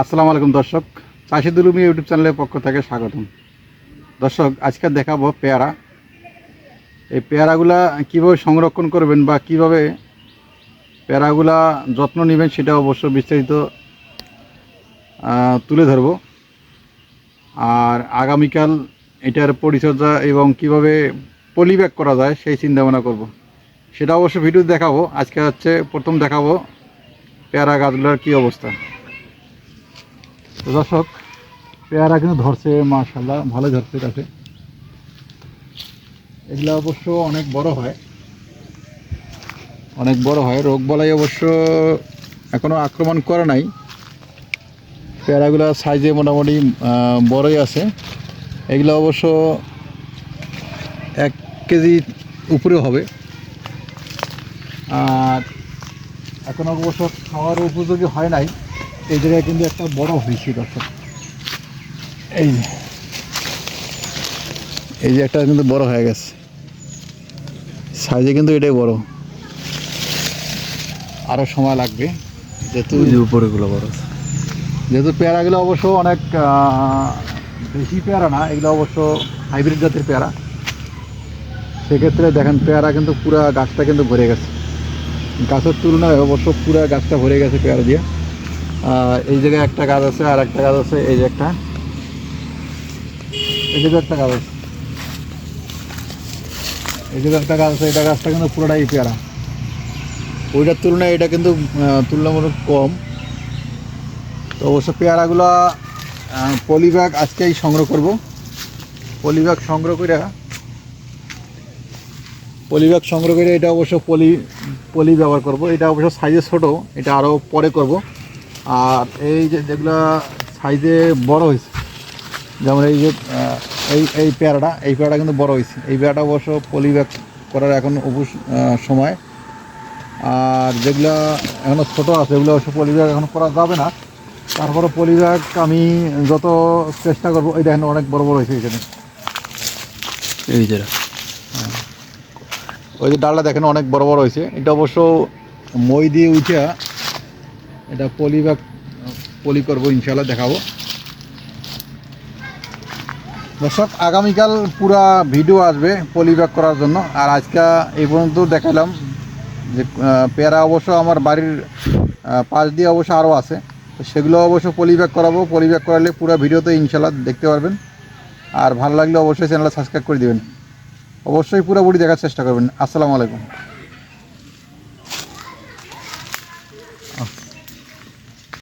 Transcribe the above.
আসসালামু আলাইকুম দর্শক চাষি দুলুমি ইউটিউব চ্যানেলের পক্ষ থেকে স্বাগতম। দর্শক, আজকে দেখাবো পেয়ারা। এই পেয়ারাগুলা কীভাবে সংরক্ষণ করবেন বা কীভাবে পেয়ারাগুলা যত্ন নেবেন সেটা অবশ্য বিস্তারিত তুলে ধরব। আর আগামীকাল এটার পরিচর্যা এবং কীভাবে পলিব্যাক করা যায় সেই চিন্তা ভাবনা করব। সেটা অবশ্য ভিডিও দেখাবো। আজকে হচ্ছে প্রথম দেখাবো পেয়ারা গাছগুলোর কী অবস্থা। দর্শক, পেয়ারা কিন্তু ধরছে মাশাল্লাহ ভালো ধরছে কাছে এগুলো অবশ্য অনেক বড় হয়। অনেক বড় হয়, রোগ বলাই অবশ্য এখনও আক্রমণ করে নাই। পেয়ারাগুলো সাইজে মোটামুটি বড়ই আছে। এগুলো অবশ্য এক কেজি উপরে হবে। আর এখনও অবশ্য খাওয়ার উপযোগী হয় নাই। এই জায়গায় কিন্তু একটা বড় হয়েছে দর্শক। এই এই যে একটা কিন্তু বড় হয়ে গেছে। সাইজে কিন্তু এটাই বড়। আরও সময় লাগবে। যেহেতু উপরেগুলো বড় যেহেতু পেয়ারাগুলো অবশ্য অনেক বেশি পেয়ারা না এগুলো অবশ্য হাইব্রিড জাতের পেয়ারা। সেক্ষেত্রে দেখেন পেয়ারা কিন্তু পুরা গাছটা কিন্তু ভরে গেছে। গাছের তুলনায় অবশ্য পুরা গাছটা ভরে গেছে পেয়ারা দিয়ে। এই জায়গায় একটা গাছ আছে, আর একটা গাছ আছে, এই যে একটা। এই জায়গায় একটা গাছ আছে। এই জায়গায় একটা গাছ আছে, এটা গাছটা কিন্তু পুরোটাই পেয়ারা। ওইটার তুলনায় এটা কিন্তু তুলনামূলক কম। তো অবশ্য পেয়ারাগুলো পলিব্যাগ আজকেই সংগ্রহ করব। পলিব্যাগ সংগ্রহ করে পলিব্যাগ সংগ্রহ করে এটা অবশ্য পলি পলি ব্যবহার করব। এটা অবশ্য সাইজে ছোটো, এটা আরও পরে করব। আর এই যে যেগুলো সাইজে বড় হয়েছে যেমন এই যে এই এই পেয়ারাটা এই পেয়ারাটা কিন্তু বড় হয়েছে। এই পেয়ারাটা অবশ্য পলিব্যাগ করার এখন আহ, সময়। আর যেগুলো এখনও ছোটো আছে এগুলো অবশ্য পলিব্যাগ এখন করা যাবে না। তারপরে পলিব্যাগ আমি যত চেষ্টা করব এই দেখেন অনেক বড় বড় হয়েছে এখানে এই যে। ওই যে ডালটা দেখেন অনেক বড় বড় হয়েছে। এটা অবশ্য মই দিয়ে উঠে এটা পলিব্যাগ পলি করব ইনশাল্লাহ দেখাবো। দর্শক, আগামীকাল পুরা ভিডিও আসবে পলিব্যাগ করার জন্য। আর আজকে এই পর্যন্ত দেখালাম যে পেয়ারা অবশ্য আমার বাড়ির পাশ দিয়ে অবশ্য আরও আছে। তো সেগুলো অবশ্য পলিব্যাগ করাবো। পলিব্যাগ করালে পুরো ভিডিওতে ইনশাল্লাহ দেখতে পারবেন। আর ভালো লাগলে অবশ্যই চ্যানেলটা সাবস্ক্রাইব করে দিবেন। অবশ্যই পুরোপুরি দেখার চেষ্টা করবেন। আসসালামু আলাইকুম।